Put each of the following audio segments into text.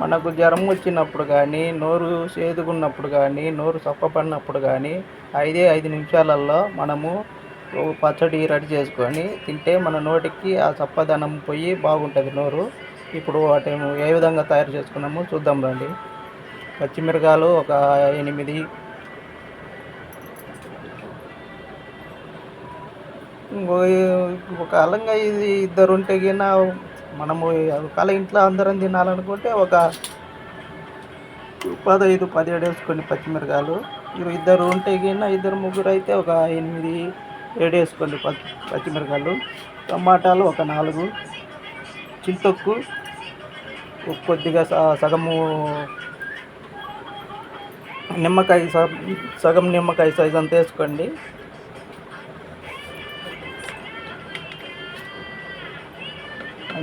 మనకు జ్వరం వచ్చినప్పుడు కానీ నోరు చేదుకున్నప్పుడు కానీ నోరు చప్పబడినప్పుడు కానీ ఐదే ఐదు నిమిషాలలో మనము పచ్చడి రెడీ చేసుకొని తింటే మన నోటికి ఆ చప్పదనం పోయి బాగుంటుంది నోరు. ఇప్పుడు వాటి ఏ విధంగా తయారు చేసుకున్నామో చూద్దాం రండి. పచ్చిమిరకాయలు ఒక ఎనిమిది. ఒక అలంగా ఇది ఇద్దరు ఉంటే గిన మనము ఒకవేళ ఇంట్లో అందరం తినాలనుకుంటే ఒక పదహైదు పదిహేడు వేసుకొని పచ్చిమిరకాయలు. ఇద్దరు ఉంటే గిన ఇద్దరు ముగ్గురు అయితే ఒక ఎనిమిది ఏడు వేసుకోండి పచ్చి పచ్చిమిరకాయలు. టమాటాలు ఒక నాలుగు. చింతొక్కు కొద్దిగా స- సగము నిమ్మకాయ సగం నిమ్మకాయ సైజ్ అంత వేసుకోండి.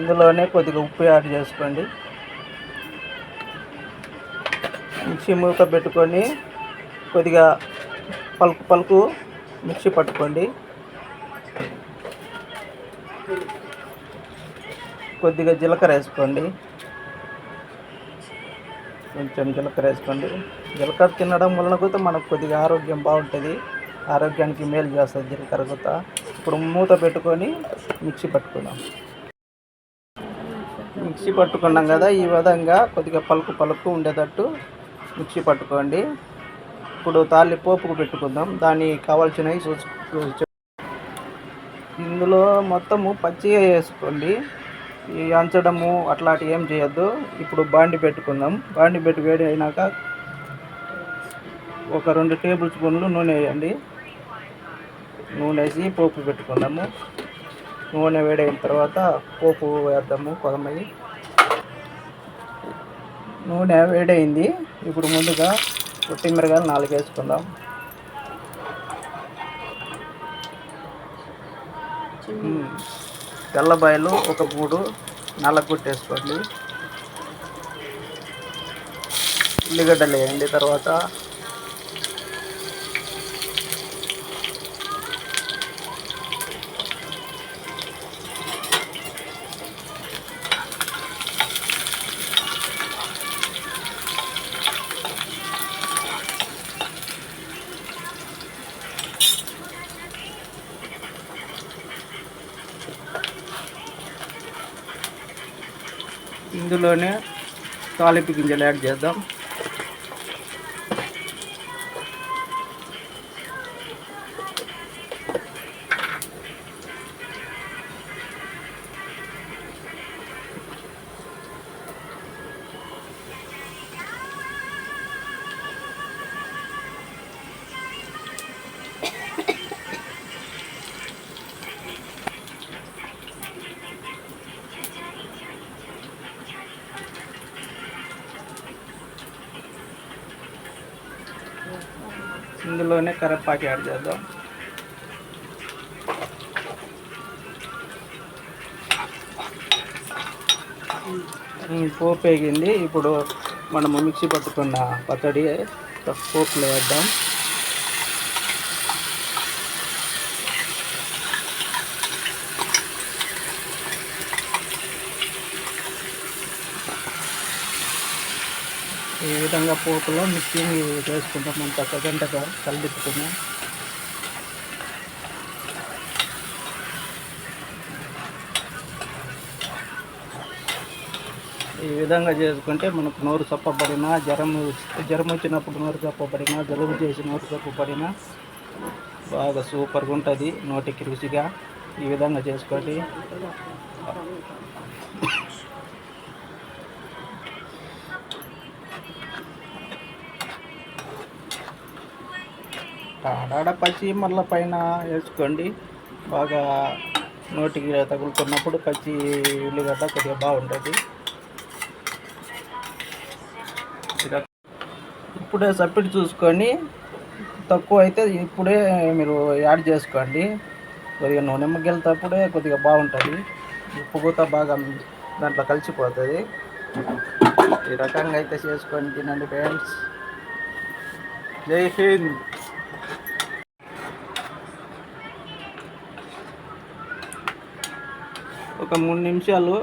అందులోనే కొద్దిగా ఉప్పు యాడ్ చేసుకోండి. మిక్సీ మూత పెట్టుకొని కొద్దిగా పలుకు పలుకు మిక్సీ పట్టుకోండి. కొద్దిగా జీలకర్ర వేసుకోండి. కొంచెం జీలకర్ర వేసుకోండి. జీలకర్ర తినడం వలన కూడా మనకు కొద్దిగా ఆరోగ్యం బాగుంటుంది. ఆరోగ్యానికి మేలు చేస్తుంది జీలకర్ర కూడా. ఇప్పుడు మూత పెట్టుకొని మిక్సీ పట్టుకుందాం. మిక్సీ పట్టుకున్నాం కదా ఈ విధంగా కొద్దిగా పలుకు పలుకు ఉండేటట్టు మిక్సీ పట్టుకోండి. ఇప్పుడు తాళి పోపుకు పెట్టుకుందాం. దానికి కావాల్సినవి చూసు ఇందులో మొత్తము పచ్చిగా వేసుకోండి. ఈ అంచడము అట్లాంటి ఏం చేయొద్దు. ఇప్పుడు బాండి పెట్టుకుందాం. బాండి పెట్టి వేడి అయినాక ఒక రెండు టేబుల్ స్పూన్లు నూనె వేయండి. నూనె వేసి పోపు పెట్టుకుందాము. నూనె వేడైన తర్వాత పోపు వేద్దాము కొదమయ్యి నూనె వేడైంది. ఇప్పుడు ముందుగా కొత్తిమీరగాయలు నాలుగు వేసుకుందాం తెల్లబాయలు ఒక మూడు నల్లగొట్టేసుకోండి. ఉల్లిగడ్డలు వేయండి తర్వాత ఇందులోనే తాలింపు గింజలు యాడ్ చేద్దాం. ఇందులోనే కరివేపాకు యాడ్ చేద్దాం. పోపు వేగింది. ఇప్పుడు మనము మిక్సీ పట్టుకున్న పచ్చడి పోపులో వేద్దాం. ఈ విధంగా పోపులో మిక్సింగ్ చేసుకుంటాం. అంత గంటగా కలిదిప్పుకున్నాం ఈ విధంగా చేసుకుంటే మనకు నోరు చప్పబడినా జ్వరం జ్వరం వచ్చినప్పుడు నోరు చప్పబడినా జలుబు చేసి నోరు చప్పబడినా బాగా సూపర్గా ఉంటుంది. నోటికి రుచిగా ఈ విధంగా చేసుకోండి. ఆడాడ పచ్చి మళ్ళీ పైన వేసుకోండి. బాగా నోటికి తగులుతున్నప్పుడు పచ్చి ఉల్లిగడ్డ కొద్దిగా బాగుంటుంది. ఇప్పుడే సప్పిడి చూసుకొని తక్కువ అయితే ఇప్పుడే మీరు యాడ్ చేసుకోండి. కొద్దిగా నూనె మగ్గెళ్తేప్పుడే కొద్దిగా బాగుంటుంది. ఉప్పు కూడా బాగా దాంట్లో కలిసిపోతుంది. ఈ రకంగా అయితే చేసుకొని తినండి ఫ్రెండ్స్. జై హింద్. ఒక మూడు నిమిషాలు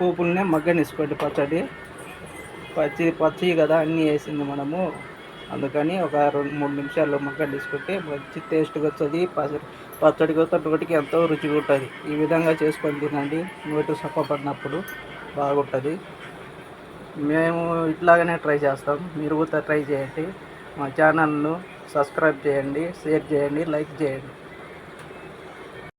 పోపులనే మగ్గనిసుకోండి పచ్చడి. పచ్చి పచ్చి కదా అన్నీ వేసింది మనము. అందుకని ఒక రెండు మూడు నిమిషాల్లో మగ్గ తీసుకుంటే మంచి టేస్ట్గా వస్తుంది. పచ్చడి పచ్చడికి తోటికి ఎంతో రుచిగా ఉంటుంది. ఈ విధంగా చేసుకొని తినండి. నోటి సప్పబడినప్పుడు బాగుంటుంది. మేము ఇట్లాగనే ట్రై చేస్తాం. మీరు కూడా ట్రై చేయండి. మా ఛానల్ను సబ్స్క్రైబ్ చేయండి షేర్ చేయండి లైక్ చేయండి.